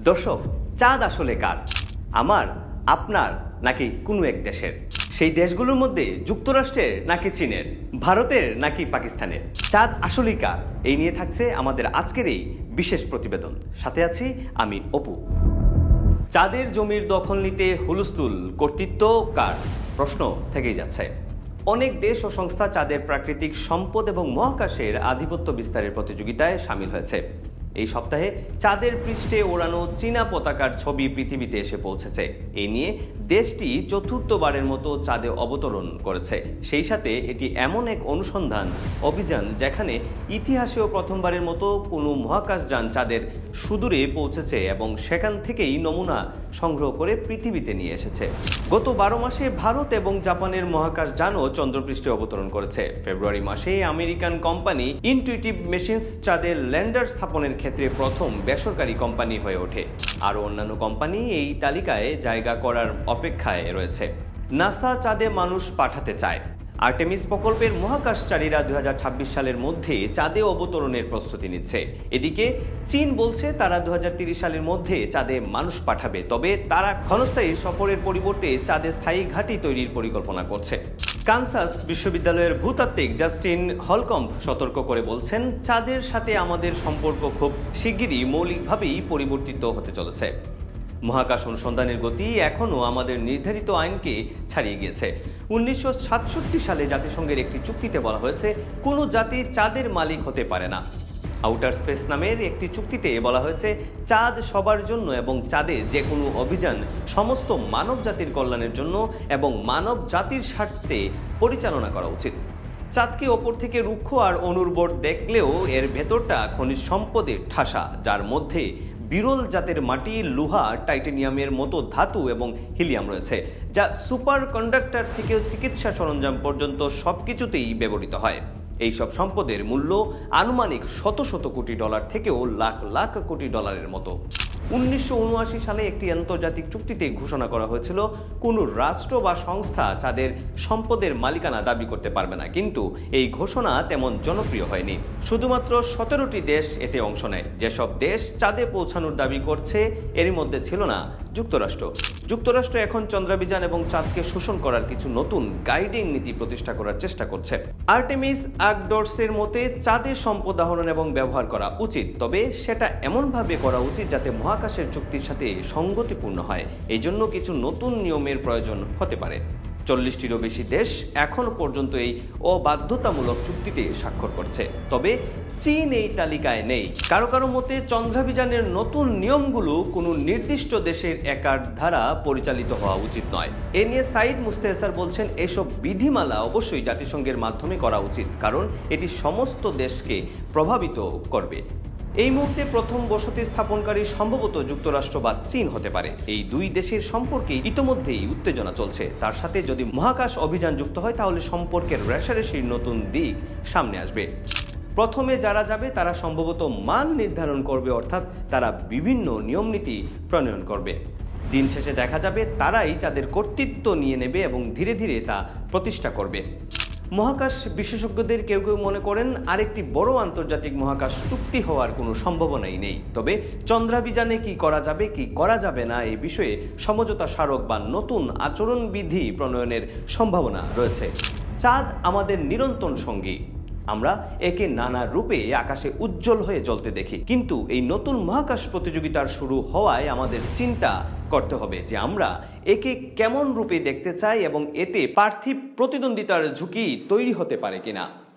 দর্শক, চাঁদ আসলে কার? আমার, আপনার, নাকি কোনো এক দেশের? সেই দেশগুলোর মধ্যে যুক্তরাষ্ট্রের নাকি চীনের? ভারতের নাকি পাকিস্তানের? চাঁদ আসলেই কার? এই নিয়ে থাকছে আমাদের আজকের এই বিশেষ প্রতিবেদন। সাথে আছি আমি অপু। চাঁদের জমির দখল নিতে হুলস্থুল কর্তৃত্ব কার? প্রশ্ন থেকেই যাচ্ছে। অনেক দেশ ও সংস্থা চাঁদের প্রাকৃতিক সম্পদ এবং মহাকাশের আধিপত্য বিস্তারের প্রতিযোগিতায় সামিল হয়েছে। এই সপ্তাহে চাঁদের পৃষ্ঠে ওড়ানো চীনা পতাকার ছবি পৃথিবীতে এসে পৌঁছেছে। এ নিয়ে দেশটি চতুর্থবারের মতো চাঁদে অবতরণ করেছে। সেই সাথে এটি এমন এক অনুসন্ধান অভিযান যেখানে ইতিহাসেও প্রথমবারের মতো কোনো মহাকাশযান চাঁদের সুদূরে পৌঁছেছে এবং সেখান থেকেই নমুনা সংগ্রহ করে পৃথিবীতে নিয়ে এসেছে। গত বারো মাসে ভারত এবং জাপানের মহাকাশ যানও চন্দ্রপৃষ্ঠে অবতরণ করেছে। ফেব্রুয়ারি মাসে আমেরিকান কোম্পানি ইনটুইটিভ মেশিনস চাঁদের ল্যান্ডার স্থাপনের ক্ষেত্রে প্রথম বেসরকারি কোম্পানি হয়ে ওঠে। আরও অন্যান্য কোম্পানি এই তালিকায় জায়গা করার অপেক্ষায় রয়েছে। নাসা চাঁদে মানুষ পাঠাতে চায়। আর্টেমিস প্রকল্পের মহাকাশচারীরা দু সালের মধ্যে চাঁদে অবতরণের প্রস্তুতি নিচ্ছে। এদিকে চীন বলছে তারা দু সালের মধ্যে চাঁদে মানুষ পাঠাবে, তবে তারা ক্ষণস্থায়ী সফরের পরিবর্তে চাঁদে স্থায়ী ঘাঁটি তৈরির পরিকল্পনা করছে। কানসাস বিশ্ববিদ্যালয়ের ভূতাত্ত্বিক জাস্টিন হলকম্প সতর্ক করে বলছেন, চাঁদের সাথে আমাদের সম্পর্ক খুব শিগগিরই মৌলিকভাবেই পরিবর্তিত হতে চলেছে। মহাকাশ অনুসন্ধানের গতি এখনও আমাদের নির্ধারিত আইনকে ছাড়িয়ে গিয়েছে। উনিশশো সাতষট্টি সালে জাতিসংঘের একটি চুক্তিতে বলা হয়েছে, কোনো জাতি চাঁদের মালিক হতে পারে না। আউটার স্পেস নামের একটি চুক্তিতে বলা হয়েছে, চাঁদ সবার জন্য এবং চাঁদে যে কোনো অভিযান সমস্ত মানব জাতির কল্যাণের জন্য এবং মানব জাতির স্বার্থে পরিচালনা করা উচিত। চাঁদকে ওপর থেকে রুক্ষ আর অনুর্বর দেখলেও এর ভেতরটা খনিজ সম্পদের ঠাসা, যার মধ্যে বিরল জাতের মাটি, লোহা, টাইটেনিয়ামের মতো ধাতু এবং হিলিয়াম রয়েছে, যা সুপার কন্ডাক্টর থেকে চিকিৎসা সরঞ্জাম পর্যন্ত সব কিছুতেই ব্যবহৃত হয়। এইসব সম্পদের মূল্য আনুমানিক শত শত কোটি ডলার থেকেও লাখ লাখ কোটি ডলারের মতো। উনিশশো উনআশি সালে একটি আন্তর্জাতিক চুক্তিতে ঘোষণা করা হয়েছিল, কোনো রাষ্ট্র বা সংস্থা চাঁদের সম্পদের মালিকানা দাবি করতে পারবে না। কিন্তু এই ঘোষণা তেমন জনপ্রিয় হয়নি। শুধুমাত্র সতেরোটি দেশ এতে অংশ নেয়। যেসব দেশ চাঁদে পৌঁছানোর দাবি করছে, এরই মধ্যে ছিল না যুক্তরাষ্ট্র। যুক্তরাষ্ট্র এখন চন্দ্রাভিযান এবং চাঁদকে শোষণ করার কিছু নতুন গাইডিং নীতি প্রতিষ্ঠা করার চেষ্টা করছে। আর্টেমিস আর্কডর্সের মতে চাঁদের সম্পদ আহরণ এবং ব্যবহার করা উচিত, তবে সেটা এমনভাবে করা উচিত যাতে মহাকাশের চুক্তির সাথে সঙ্গতিপূর্ণ হয়। এই জন্য কিছু নতুন নিয়মের প্রয়োজন হতে পারে। চল্লিশটিরও বেশি দেশ এখনও পর্যন্ত এই অবাধ্যতামূলক চুক্তিতে স্বাক্ষর করছে। তবে চীন এই তালিকায় নেই। কারও কারও মতে চন্দ্রাভিযানের নতুন নিয়মগুলো কোনো নির্দিষ্ট দেশের একার দ্বারা পরিচালিত হওয়া উচিত নয়। এ নিয়ে সাইদ মুস্তেহসার বলছেন, এসব বিধিমালা অবশ্যই জাতিসংঘের মাধ্যমে করা উচিত, কারণ এটি সমস্ত দেশকে প্রভাবিত করবে। এই মুহূর্তে প্রথম বসতি স্থাপনকারী সম্ভবত যুক্তরাষ্ট্র বা চীন হতে পারে। এই দুই দেশের সম্পর্কে ইতোমধ্যেই উত্তেজনা চলছে। তার সাথে যদি মহাকাশ অভিযান যুক্ত হয়, তাহলে সম্পর্কের রেশারেশির নতুন দিক সামনে আসবে। প্রথমে যারা যাবে, তারা সম্ভবত মান নির্ধারণ করবে, অর্থাৎ তারা বিভিন্ন নিয়মনীতি প্রণয়ন করবে। দিন শেষে দেখা যাবে, তারাই তাদের কর্তৃত্ব নিয়ে নেবে এবং ধীরে ধীরে তা প্রতিষ্ঠা করবে। মহাকাশ বিশেষজ্ঞদের কেউ কেউ মনে করেন আরেকটি বড় আন্তর্জাতিক মহাকাশ চুক্তি হওয়ার কোনো সম্ভাবনাই নেই। তবে চন্দ্রাভিযানে কি করা যাবে, কি করা যাবে না এই বিষয়ে সমঝোতা স্মারক বা নতুন আচরণবিধি প্রণয়নের সম্ভাবনা রয়েছে। চাঁদ আমাদের নিরন্তন সঙ্গী। আমরা একে নানা রূপে আকাশে উজ্জ্বল হয়ে জ্বলতে দেখি। কিন্তু এই নতুন মহাকাশ প্রতিযোগিতার শুরু হওয়ায় আমাদের চিন্তা করতে হবে যে আমরা একে কেমন রূপে দেখতে চাই এবং এতে পার্থিব প্রতিদ্বন্দ্বিতার ঝুঁকি তৈরি হতে পারে কিনা।